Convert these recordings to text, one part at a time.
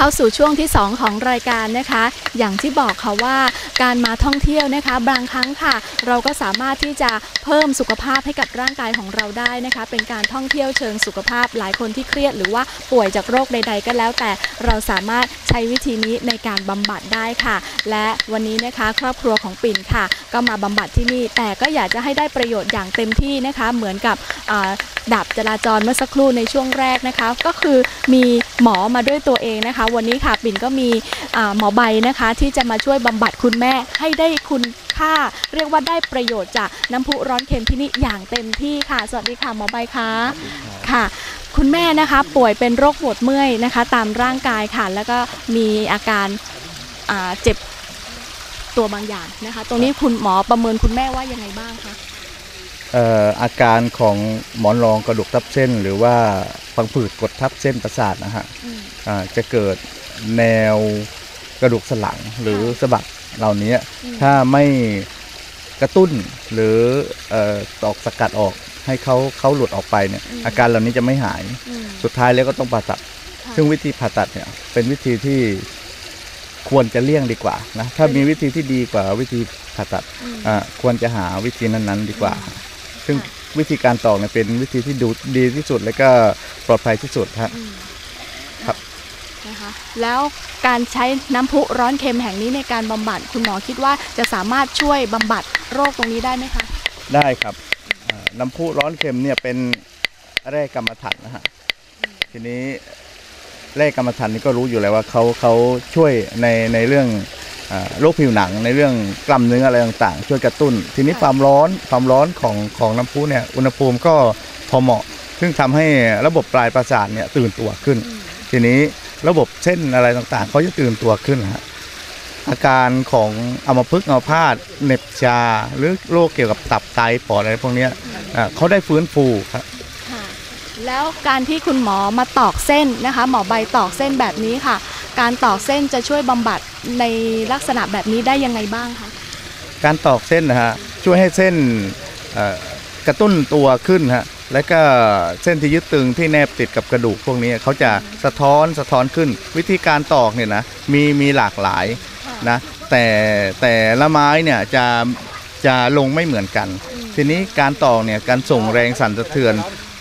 เข้าสู่ช่วงที่ 2 ของรายการนะคะ อย่างที่บอกค่ะว่าการมาท่องเที่ยวนะคะ บางครั้งค่ะ เราก็สามารถที่จะเพิ่มสุขภาพให้กับร่างกายของเราได้นะคะ เป็นการท่องเที่ยวเชิงสุขภาพหลายคนที่เครียด หรือว่าป่วยจากโรคใด ๆ ก็แล้ว แต่เราสามารถใช้วิธีนี้ในการบำบัดได้ค่ะ และวันนี้นะคะครอบครัวของปิ่นค่ะ ก็มาบำบัดที่นี่ แต่ก็อยากจะให้ได้ประโยชน์อย่างเต็มที่นะคะ เหมือนกับดับจราจรเมื่อสักครู่ในช่วงแรกนะคะ ก็คือมี หมอมาด้วยตัวเองนะคะ วันนี้ค่ะปิ่นก็มีอ่าหมอใบนะคะ ที่จะมาช่วยบำบัดคุณแม่ให้ได้คุณค่า เรียกว่าได้ประโยชน์จากน้ำพุร้อนเค็มที่นี่อย่างเต็มที่ค่ะ สวัสดีค่ะหมอใบคะค่ะ คุณแม่นะคะป่วยเป็นโรคปวดเมื่อยนะคะ ตามร่างกายค่ะ แล้วก็มีอาการอ่าเจ็บตัวบางอย่างนะคะ ตรงนี้คุณหมอประเมินคุณแม่ว่ายังไงบ้างคะเอ่ออาการของหมอนรองกระดูกทับเส้น หรือว่าฟังผืดกดทับเส้นประสาทนะฮะอืมอ่าจะเกิดแนวกระดูกสันหลังหรือสะบักเหล่านี้อืมถ้าไม่กระตุ้นหรือเอ่อตอกสกัดออกให้เขาเขาหลุดออกไปเนี่ยอาการเหล่านี้จะไม่หายอืมสุดท้ายแล้วก็ต้องผ่าตัดค่ะซึ่งวิธีผ่าตัดเนี่ยเป็นวิธีที่ควรจะเลี่ยงดีกว่านะถ้ามีวิธีที่ดีกว่าวิธีผ่าตัดอืมอ่าควรจะหาวิธีนั้นๆ ดีกว่า ซึ่งค่ะวิธีการตอกเนี่ยเป็นวิธีที่ดูดีที่สุดและก็ปลอดภัยที่สุดฮะอืมครับ นะคะแล้วการใช้น้ำพุร้อนเค็มแห่งนี้ในการบำบัดคุณหมอคิดว่าจะสามารถช่วยบำบัดโรคตรงนี้ได้ไหมคะได้ครับอ่าน้ำพุร้อนเค็มเนี่ยเป็นแร่กรรมฐานนะฮะ ทีนี้แร่กรรมฐานนี่ก็รู้อยู่แล้วว่าเขาเขาช่วยในในเรื่องอ่า โรคผิวหนังในเรื่องกล้ามเนื้ออะไรต่างๆ ช่วยกระตุ้น ทีนี้ความร้อนความร้อนของของน้ำพุเนี่ยอุณหภูมิก็พอเหมาะ ซึ่งทำให้ระบบปลายประสาทเนี่ยตื่นตัวขึ้น ทีนี้ระบบเส้นอะไรต่างๆเขาจะตื่นตัวขึ้นนะฮะอาการของอัมพฤกษ์อัมพาตเหน็บชา หรือโรคเกี่ยวกับตับไตปอดอะไรพวกเนี้ยอ่าเขาได้ฟื้นฟูครับค่ะแล้วการที่คุณหมอมาตอกเส้นนะคะ หมอใบตอกเส้นแบบนี้ค่ะ การตอกเส้นจะช่วยบำบัดในลักษณะแบบนี้ได้ยังไงบ้างคะการตอกเส้นนะฮะช่วยให้เส้นกระตุ้นตัวขึ้นฮะและก็เส้นที่ยึดตึงที่แนบติดกับกระดูกพวกนี้เขาจะสะท้อนสะท้อนขึ้น วิธีการตอกเนี่ยนะมีมีหลากหลายนะแต่แต่ละไม้เนี่ยจะจะลงไม่เหมือนกัน ทีนี้การตอกเนี่ยการส่งแรงสั่นสะเทือน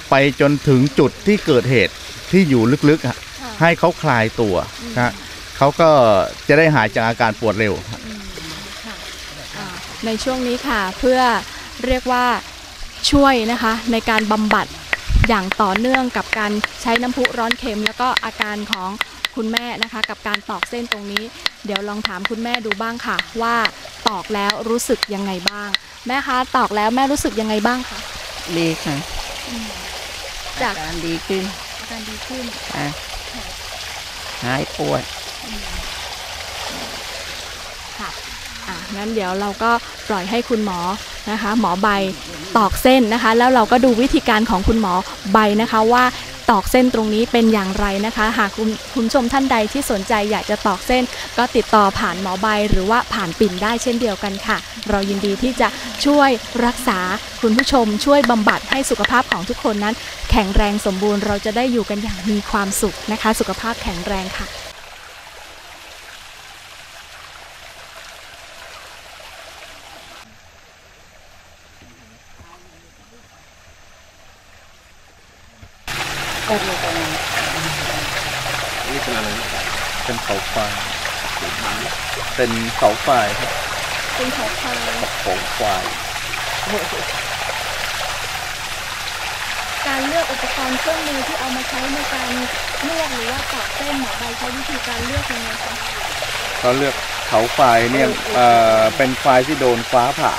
ไปจนถึงจุดที่เกิดเหตุที่อยู่ลึกๆอะ ให้เขาคลายตัวนะฮะเขาก็จะได้หายจากอาการปวดเร็วอ่าในช่วงนี้ค่ะเพื่อเรียกว่าช่วยนะคะในการบำบัดอย่างต่อเนื่องกับการใช้น้ำพุร้อนเค็ม แล้วก็อาการของคุณแม่นะคะ กับการตอกเส้นตรงนี้ เดี๋ยวลองถามคุณแม่ดูบ้างค่ะ ว่าตอกแล้วรู้สึกยังไงบ้าง แม่คะตอกแล้วแม่รู้สึกยังไงบ้างคะดีค่ะจากอาการดีขึ้นอาการดีขึ้นค่ะ หายปวดค่ะอะงั้นเดี๋ยวเราก็ปล่อยให้คุณหมอนะคะ หมอใบตอกเส้นนะคะ แล้วเราก็ดูวิธีการของคุณหมอใบนะคะว่า ตอกเส้นตรงนี้เป็นอย่างไรนะคะ หากคุณคุณผู้ชมท่านใดที่สนใจอยากจะตอกเส้น ก็ติดต่อผ่านหมอใบหรือว่าผ่านปิ่นได้เช่นเดียวกันค่ะ เรายินดีที่จะช่วยรักษาคุณผู้ชม ช่วยบำบัดให้สุขภาพของทุกคนนั้น แข็งแรงสมบูรณ์เราจะได้อยู่กันอย่างมีความสุขนะคะ สุขภาพแข็งแรงค่ะ นี่เป็นอะไรเป็นเสาไฟเป็นเสาไฟครับเป็นขอควายเสาไฟการเลือกอุปกรณ์เครื่องมือที่เอามาใช้ในการลวกหรือว่าตอกเส้นหมอใบใช้วิธีการเลือกยังไงคะเขาเลือกเสาไฟเนี่ยเอ่อเป็นไฟที่โดนฟ้าผ่า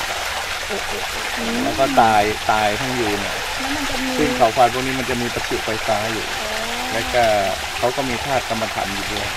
แล้วก็ตายตายทั้งยืนเนี่ยซึ่งเสาไฟพวกนี้มันจะมีประจุไฟฟ้าอยู่ แล้วก็เขาก็มีธาตุกรรมฐานอยู่ด้วย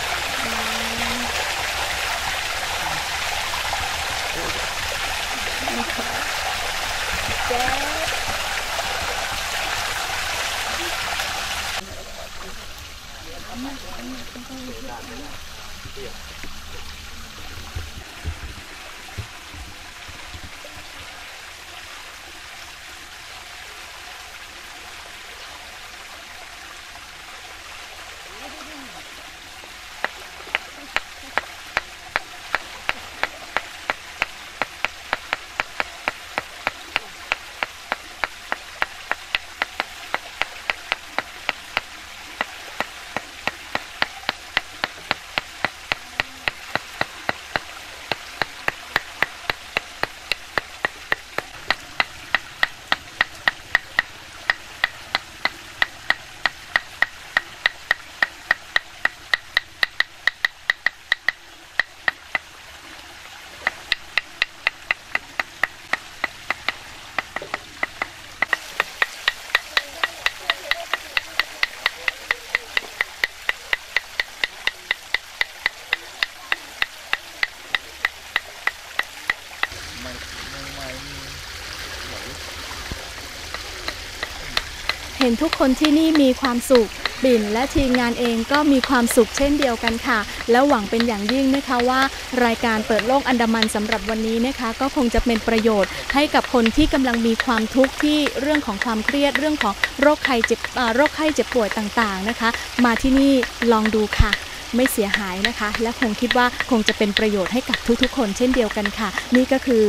เห็นทุกคนที่นี่มีความสุขปิ่นและทีมงานเองก็มีความสุขเช่นเดียวกันค่ะ แล้วหวังเป็นอย่างยิ่งนะคะว่า รายการเปิดโลกอันดามันสำหรับวันนี้นะคะ ก็คงจะเป็นประโยชน์ให้กับคนที่กำลังมีความทุกข์ที่เรื่องของความเครียดเรื่องของโรคไข้เจ็บโรคไข้เจ็บป่วยต่างๆนะคะ มาที่นี่ลองดูค่ะไม่เสียหายนะคะ และคงคิดว่าคงจะเป็นประโยชน์ให้กับทุกๆ คนเช่นเดียวกันค่ะ นี่ก็คือ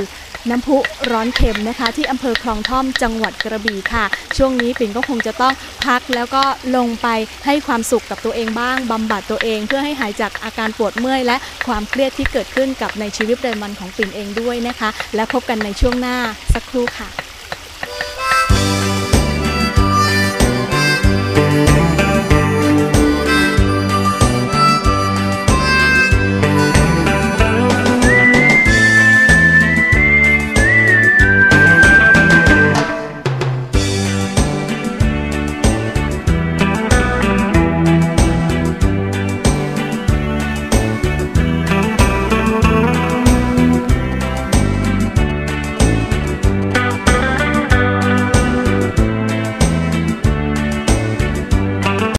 น้ำพุร้อนเค็มนะคะ ที่อำเภอคลองท่อมจังหวัดกระบี่ค่ะ ช่วงนี้ปิ่นก็คงจะต้องพักแล้วก็ลงไปให้ความสุขกับตัวเองบ้างบำบัดตัวเอง เพื่อให้หายจากอาการปวดเมื่อย และความเครียดที่เกิดขึ้นกับในชีวิตประจำวันของปิ่นเองด้วยนะคะ และพบกันในช่วงหน้าสักครู่ค่ะ